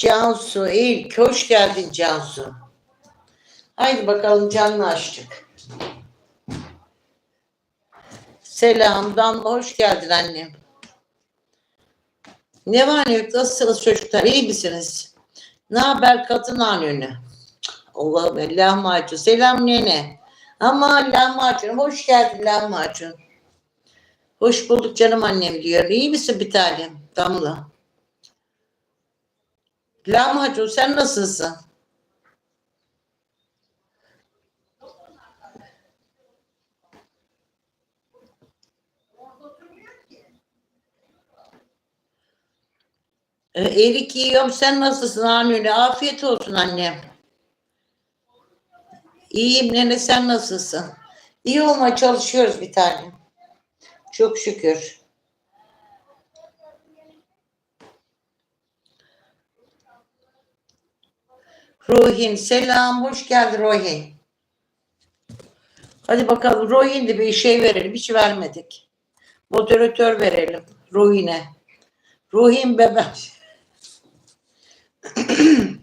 Cansu ilk hoş geldin Cansu. Haydi bakalım canlı açtık. Selam Damla hoş geldin annem. Ne var ne yok nasılsınız çocuklar iyi misiniz? Ne haber kadın anönü? Allah'ım lahmacun. Selam nene. Ama lahmacun hoş geldin lahmacun. Hoş bulduk canım annem diyor. İyi misin bir tanem? Damla. Lahmacun sen nasılsın? Ee, Erik yiyorum. Sen nasılsın Anne? Afiyet olsun annem. İyiyim nene sen nasılsın? İyi olmaya çalışıyoruz bir tane. Çok şükür. Ruhin selam hoş geldin Ruhin. Hadi bakalım Ruhin de bir şey verelim. Hiç vermedik. Moderatör verelim Ruhin'e. Ruhin bebek.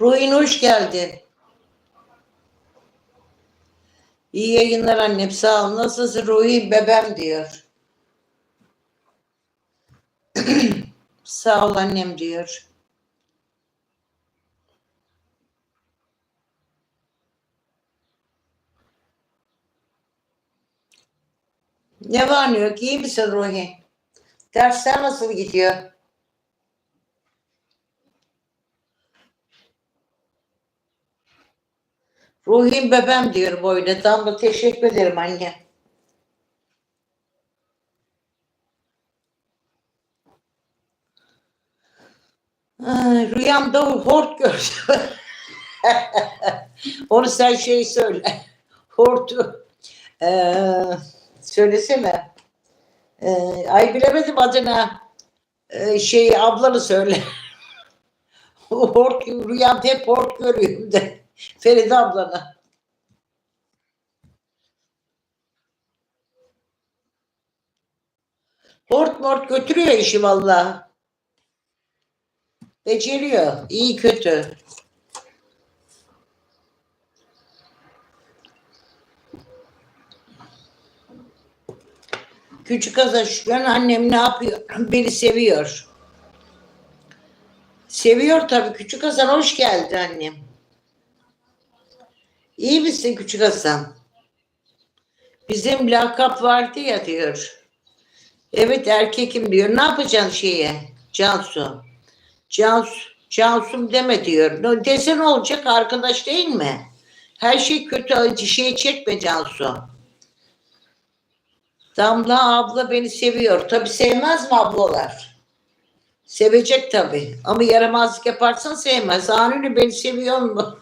Ruhin hoş geldin. İyi yayınlar annem sağ ol. Nasılsın Ruhin bebem diyor. sağ ol annem diyor. Ne var ne yok? İyi misin Ruhi? Dersler nasıl gidiyor? Ruhim bebem diyor böyle. Tam da teşekkür ederim anne. Rüyamda hort gördüm. Onu sen şey söyle. Hortu. Ee, söylesene. Ee, ay bilemedim adına. Ee, şey ablanı söyle. hort, rüyamda hep hort görüyorum de. Feride ablana. Hort mort götürüyor işi vallahi. Beceriyor. iyi kötü. Küçük Azaşkan annem ne yapıyor? Beni seviyor. Seviyor tabii. Küçük Hasan hoş geldi annem. İyi misin Küçük Hasan? Bizim lakap vardı ya diyor. Evet erkekim diyor. Ne yapacaksın şeye? Cansu. Cansu. Cansum deme diyor. Desen olacak arkadaş değil mi? Her şey kötü acı şey çekme Cansu. Damla abla beni seviyor. Tabi sevmez mi ablalar? Sevecek tabi. Ama yaramazlık yaparsan sevmez. Anülü beni seviyor mu?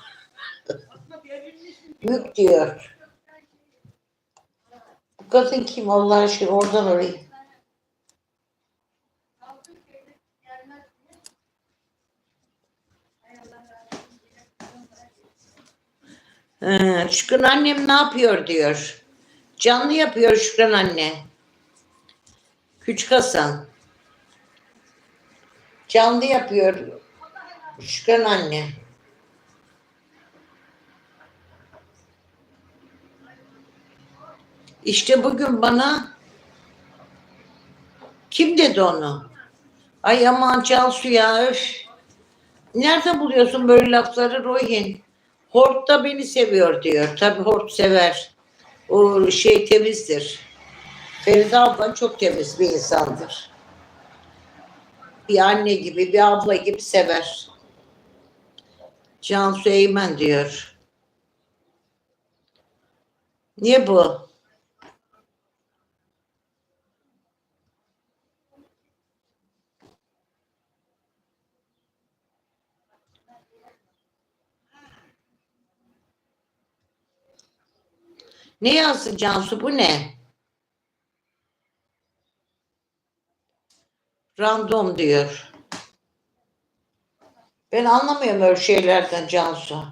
Mük diyor. Bu kadın kim Allah aşkına oradan oraya. Ee, Şükran annem ne yapıyor diyor. Canlı yapıyor Şükran anne. Küçük Hasan. Canlı yapıyor Şükran anne. İşte bugün bana kim dedi onu? Ay aman Cansu ya öf. Nerede buluyorsun böyle lafları Rohin? Hort da beni seviyor diyor. Tabii Hort sever. O şey temizdir. Feride abla çok temiz bir insandır. Bir anne gibi, bir abla gibi sever. Cansu Eymen diyor. Niye bu? Ne yazdı Cansu bu ne? Random diyor. Ben anlamıyorum öyle şeylerden Cansu.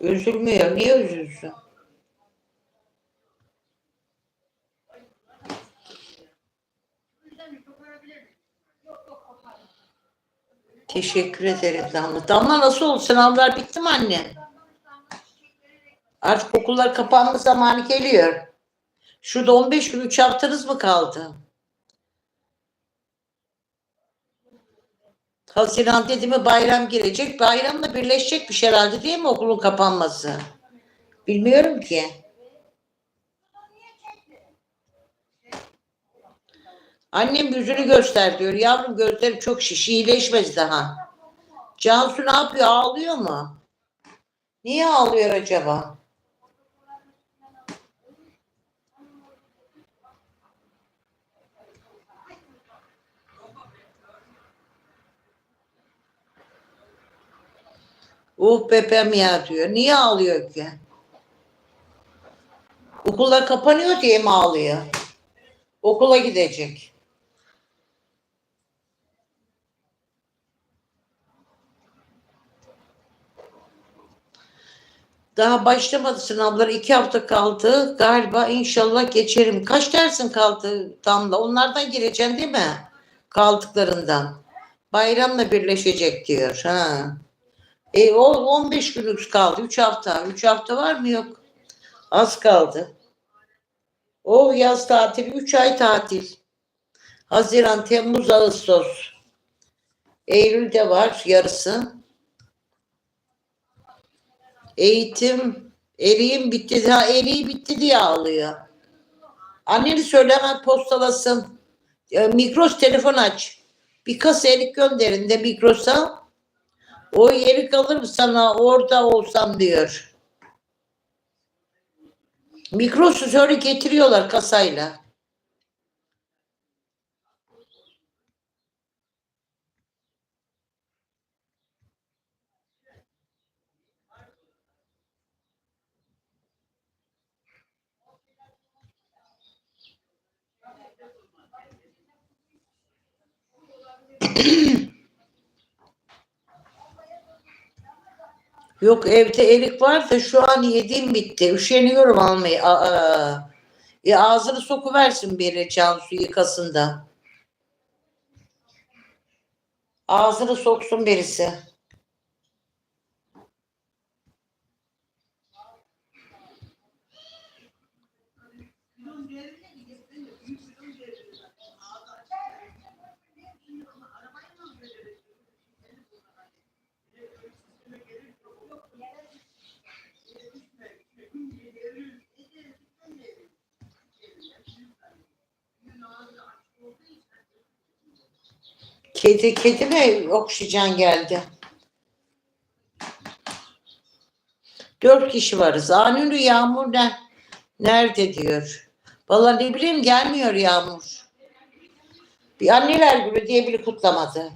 Üzülmüyor. Niye üzülsün? Teşekkür ederim Damla. Damla nasıl oldu? Sınavlar bitti mi anne? Artık okullar kapanma zamanı geliyor. Şurada 15 gün 3 haftanız mı kaldı? Haziran dedi mi bayram girecek. Bayramla birleşecekmiş herhalde değil mi okulun kapanması? Bilmiyorum ki. Annem yüzünü göster diyor. Yavrum gözlerim çok şiş. iyileşmez daha. Cansu ne yapıyor? Ağlıyor mu? Niye ağlıyor acaba? Uh bebem ya diyor. Niye ağlıyor ki? Okullar kapanıyor diye mi ağlıyor? Okula gidecek. Daha başlamadı sınavlar. iki hafta kaldı. Galiba inşallah geçerim. Kaç dersin kaldı Damla? Onlardan gireceksin değil mi? Kaldıklarından. Bayramla birleşecek diyor. Ha. E o 15 günlük kaldı. 3 hafta. 3 hafta var mı yok? Az kaldı. O yaz tatili 3 ay tatil. Haziran, Temmuz, Ağustos. Eylül'de var yarısı. Eğitim, eriğim bitti. Ha eriği bitti diye ağlıyor. Anneni söyle hemen postalasın. E, Migros telefon aç. Bir kasa erik gönderin de Migros'a. O erik alırım sana orada olsam diyor. Migros'u şöyle getiriyorlar kasayla. Yok evde erik var da şu an yediğim bitti. Üşeniyorum almayı. Aa, e ağzını sokuversin biri Cansu yıkasın da. Ağzını soksun birisi. Kedi, kedi mi oksijen geldi? Dört kişi varız. Anülü Yağmur ne? Nerede diyor. Vallahi ne bileyim gelmiyor Yağmur. Bir anneler günü diye biri kutlamadı.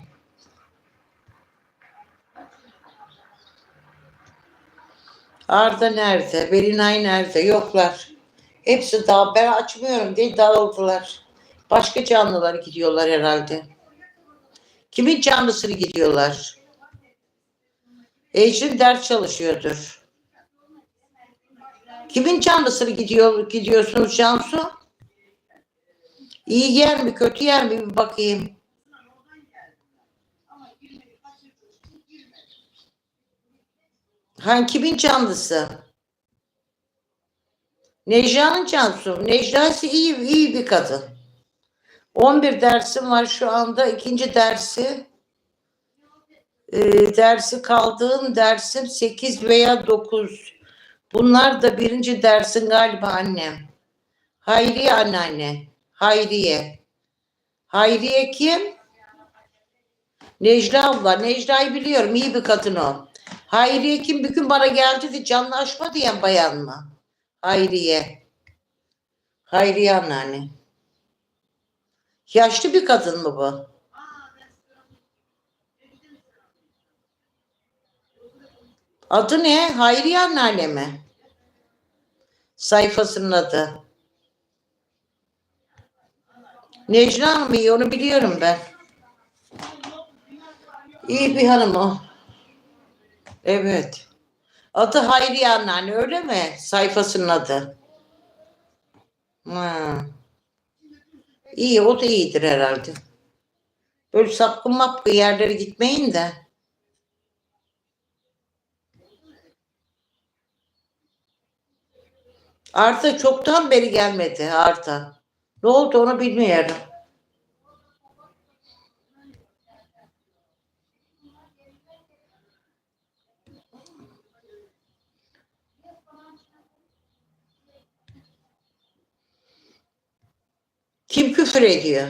Arda nerede? Belinay nerede? Yoklar. Hepsi daha ben açmıyorum diye dağıldılar. Başka canlılar gidiyorlar herhalde. Kimin canlısını gidiyorlar? Ecrin ders çalışıyordur. Kimin canlısını gidiyor gidiyorsunuz Cansu? İyi yer mi kötü yer mi bir bakayım. Hangi kimin canlısı? Necla'nın Cansu. Necla ise iyi, iyi bir kadın. 11 dersim var şu anda. İkinci dersi e, dersi kaldığım dersim 8 veya 9. Bunlar da birinci dersin galiba annem. Hayriye anneanne. Hayriye. Hayriye kim? Necla abla. Necla'yı biliyorum. iyi bir kadın o. Hayriye kim? Bir gün bana geldi de canlı açma diyen bayan mı? Hayriye. Hayriye anneanne. Yaşlı bir kadın mı bu? Adı ne? Hayriye anneanne mi? Sayfasının adı. Necla Hanım iyi onu biliyorum ben. İyi bir hanım o. Evet. Adı Hayriye Anneanne öyle mi? Sayfasının adı. Ha. İyi o da iyidir herhalde. Böyle sapkın mapkın yerlere gitmeyin de. Arta çoktan beri gelmedi Arta. Ne oldu onu bilmiyorum. Kim küfür ediyor?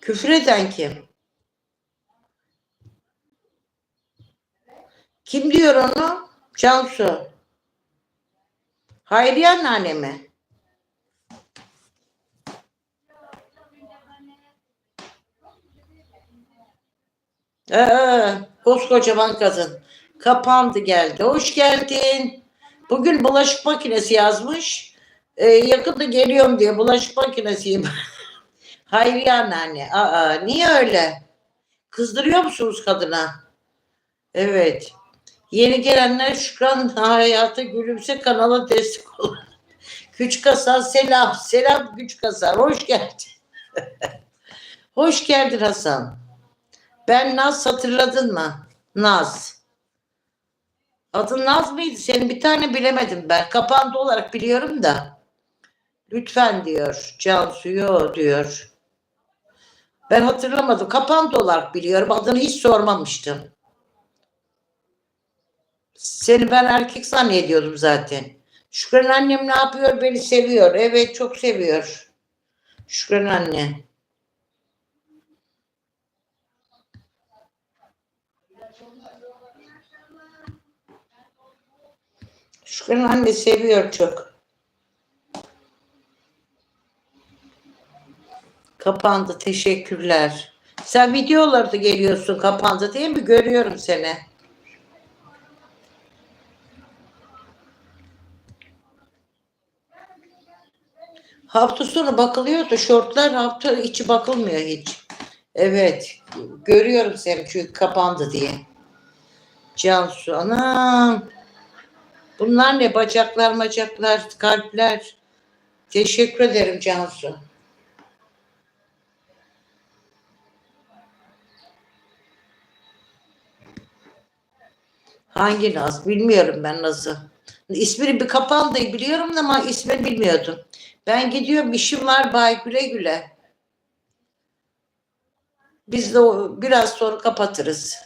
Küfür eden kim? Kim diyor onu? Cansu. Hayriye anneanne mi? Ee, koskocaman kadın. Kapandı geldi. Hoş geldin. Bugün bulaşık makinesi yazmış. Ee, yakında geliyorum diyor. Bulaşık makinesiyim. Hayriye anneanne. Aa, niye öyle? Kızdırıyor musunuz kadına? Evet. Yeni gelenler Şükran Hayatı Gülümse kanala destek olun. Küçük Hasan selam. Selam Küçük Hasan. Hoş geldin. Hoş geldin Hasan. Ben Naz hatırladın mı? Naz. Adın Naz mıydı? Senin bir tane bilemedim ben. Kapandı olarak biliyorum da. Lütfen diyor. Cansu yo diyor. Ben hatırlamadım. Kapandı olarak biliyorum. Adını hiç sormamıştım. Seni ben erkek zannediyordum zaten. Şükran annem ne yapıyor? Beni seviyor. Evet çok seviyor. Şükran anne. Şükran anne seviyor çok. Kapandı. Teşekkürler. Sen videolarda geliyorsun kapandı değil mi? Görüyorum seni. Hafta sonu bakılıyordu. Şortlar hafta içi bakılmıyor hiç. Evet. Görüyorum seni çünkü kapandı diye. Cansu anam. Bunlar ne? Bacaklar bacaklar, kalpler. Teşekkür ederim Cansu. Hangi Naz? Bilmiyorum ben Naz'ı. İsmini bir kapandı biliyorum ama ismini bilmiyordum. Ben gidiyorum işim var bay güle güle. Biz de o, biraz sonra kapatırız.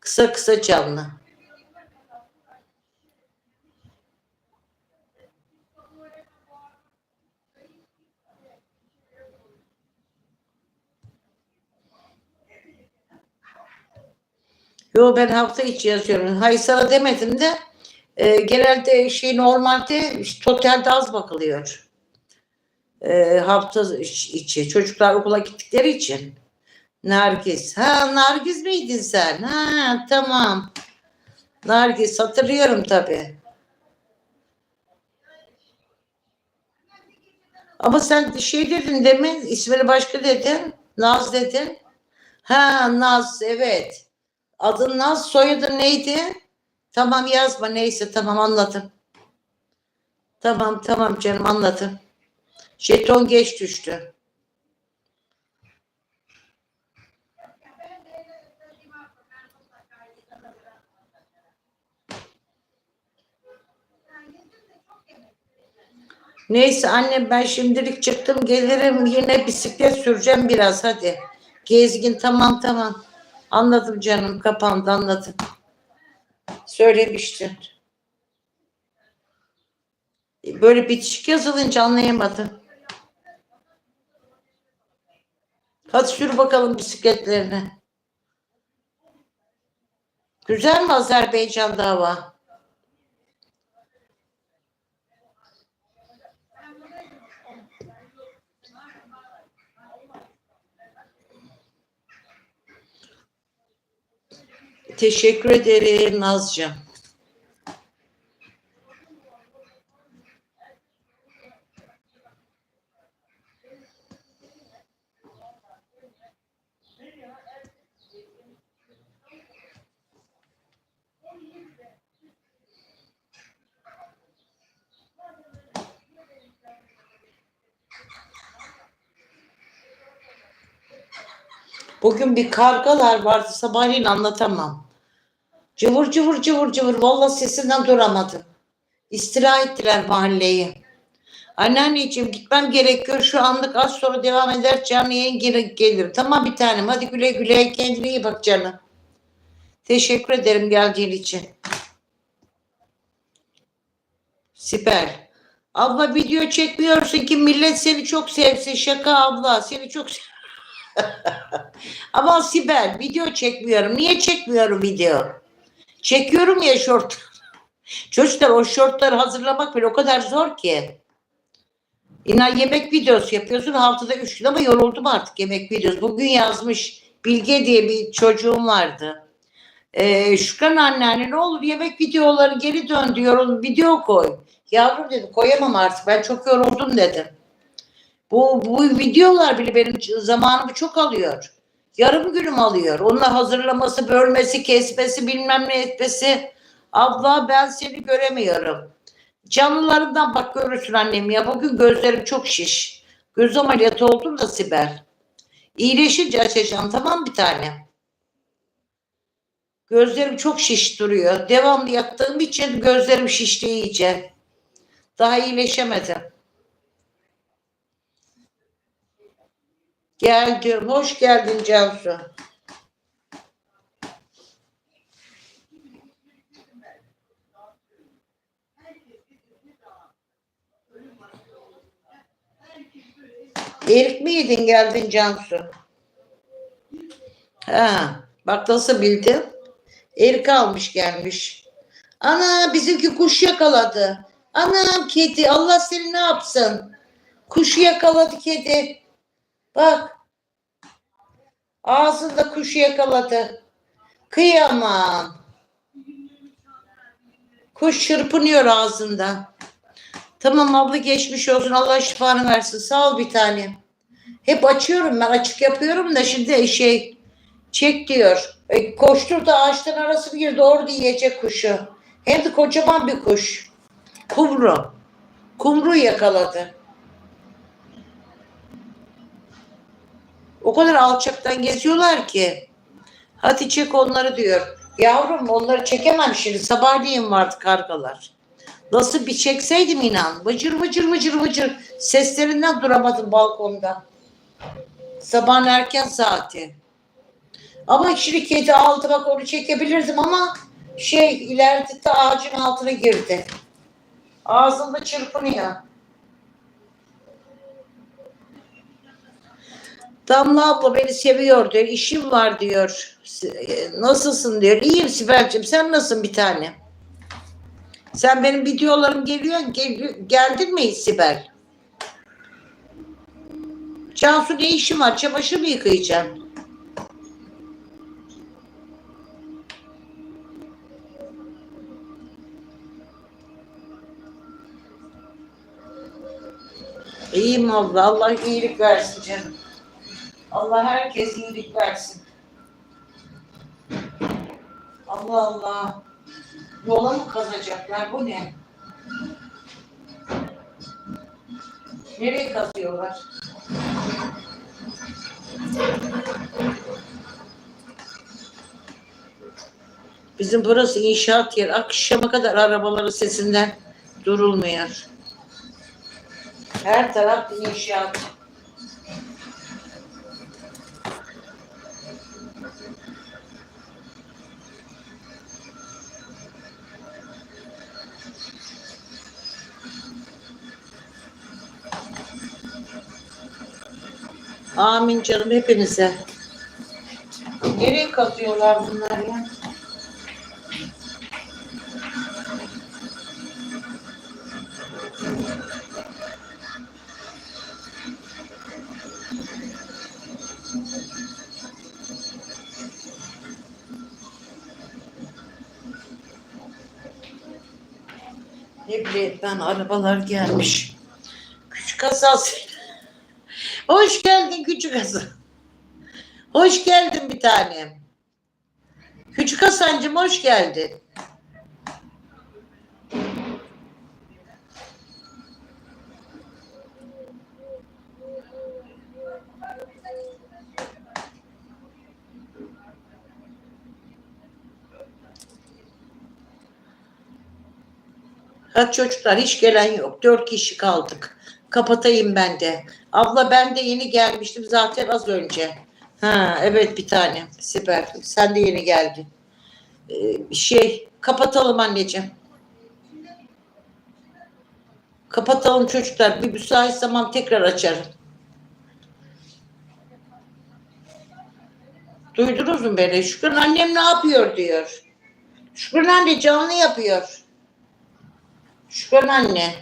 Kısa kısa canlı. Yo ben hafta içi yazıyorum. Hayır sana demedim de e, genelde şey normalde totalde az bakılıyor. E, hafta içi. Çocuklar okula gittikleri için. Nergis. Ha Nergis miydin sen? Ha tamam. Nergis hatırlıyorum tabii. Ama sen şey dedin mi? İsmini başka dedin. Naz dedin. Ha Naz evet. Adın Naz soyadın neydi? Tamam yazma neyse tamam anladım. Tamam tamam canım anladım. Jeton geç düştü. Neyse annem ben şimdilik çıktım gelirim yine bisiklet süreceğim biraz hadi. Gezgin tamam tamam. Anladım canım kapandı anladım. Söylemiştin. Böyle bitişik yazılınca anlayamadım. Hadi sür bakalım bisikletlerini. Güzel mi Azerbaycan'da hava? teşekkür ederim Nazcığım. Bugün bir kargalar vardı sabahleyin anlatamam. Cıvır cıvır cıvır cıvır. Vallahi sesinden duramadım. İstira ettiler mahalleyi. Anneanneciğim gitmem gerekiyor. Şu anlık az sonra devam eder. Canlı yayın geri gelirim. Tamam bir tanem. Hadi güle güle. Kendine iyi bak canım. Teşekkür ederim geldiğin için. Sibel. Abla video çekmiyorsun ki millet seni çok sevsin. Şaka abla. Seni çok Ama Sibel video çekmiyorum. Niye çekmiyorum video? Çekiyorum ya şort. Çocuklar o şortları hazırlamak bile o kadar zor ki. İnan yemek videosu yapıyorsun haftada üç gün ama yoruldum artık yemek videosu. Bugün yazmış Bilge diye bir çocuğum vardı. Ee, Şükran anneanne ne olur yemek videoları geri dön diyor video koy. Yavrum dedim koyamam artık ben çok yoruldum dedim. Bu, bu videolar bile benim zamanımı çok alıyor. Yarım günüm alıyor. Onunla hazırlaması, bölmesi, kesmesi, bilmem ne etmesi. Abla ben seni göremiyorum. Canlılarından bak görürsün annem ya. Bugün gözlerim çok şiş. Göz ameliyatı oldum da Sibel. İyileşince açacağım tamam bir tane. Gözlerim çok şiş duruyor. Devamlı yattığım için gözlerim şişti iyice. Daha iyileşemedim. Geldim. Hoş geldin Cansu. Erik mi yedin geldin Cansu? Ha, bak nasıl bildin? Erik almış gelmiş. Ana bizimki kuş yakaladı. Anam kedi Allah seni ne yapsın? Kuşu yakaladı kedi. Bak. Ağzında kuşu yakaladı. Kıyamam. Kuş çırpınıyor ağzında. Tamam abla geçmiş olsun. Allah şifanı versin. Sağ ol bir tane. Hep açıyorum ben açık yapıyorum da şimdi şey çek diyor. E, koştur da ağaçtan arası bir girdi orada yiyecek kuşu. Hem de kocaman bir kuş. Kumru. Kumru yakaladı. O kadar alçaktan geziyorlar ki. Hadi çek onları diyor. Yavrum onları çekemem şimdi. Sabahleyin vardı kargalar. Nasıl bir çekseydim inan. Vıcır vıcır vıcır vıcır. Seslerinden duramadım balkonda. Sabahın erken saati. Ama şimdi kedi aldı bak onu çekebilirdim ama şey ileride de ağacın altına girdi. Ağzında çırpınıyor. Damla abla beni seviyor diyor. İşim var diyor. Nasılsın diyor. İyiyim Sibel'cim. Sen nasılsın bir tane? Sen benim videolarım geliyor. Gel, geldin mi Sibel? Cansu ne işin var? Çamaşır mı yıkayacaksın? İyiyim abla. Allah iyilik versin canım. Allah herkes iyilik versin. Allah Allah. Yola mı kazacaklar? Bu ne? Nereye kazıyorlar? Bizim burası inşaat yer. Akşama kadar arabaların sesinden durulmuyor. Her taraf inşaat. Amin canım hepinize. Nereye kazıyorlar bunlar ya? Ne bileyim ben arabalar gelmiş. Küçük asas. Hoş geldin küçük Hasan. Hoş geldin bir tanem. Küçük Hasan'cığım hoş geldin. Kaç çocuklar hiç gelen yok. Dört kişi kaldık. Kapatayım ben de. Abla ben de yeni gelmiştim zaten az önce. Ha evet bir tane. Süper. Sen de yeni geldin. Ee, şey kapatalım anneciğim. Kapatalım çocuklar. Bir müsait zaman tekrar açarım. Duydunuz mu beni? Şükran annem ne yapıyor diyor. Şükran anne canlı yapıyor. Şükran anne.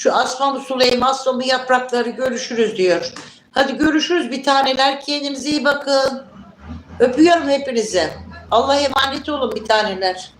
Şu asmamı sulayım, asmamı yaprakları görüşürüz diyor. Hadi görüşürüz bir taneler. Kendinize iyi bakın. Öpüyorum hepinizi. Allah'a emanet olun bir taneler.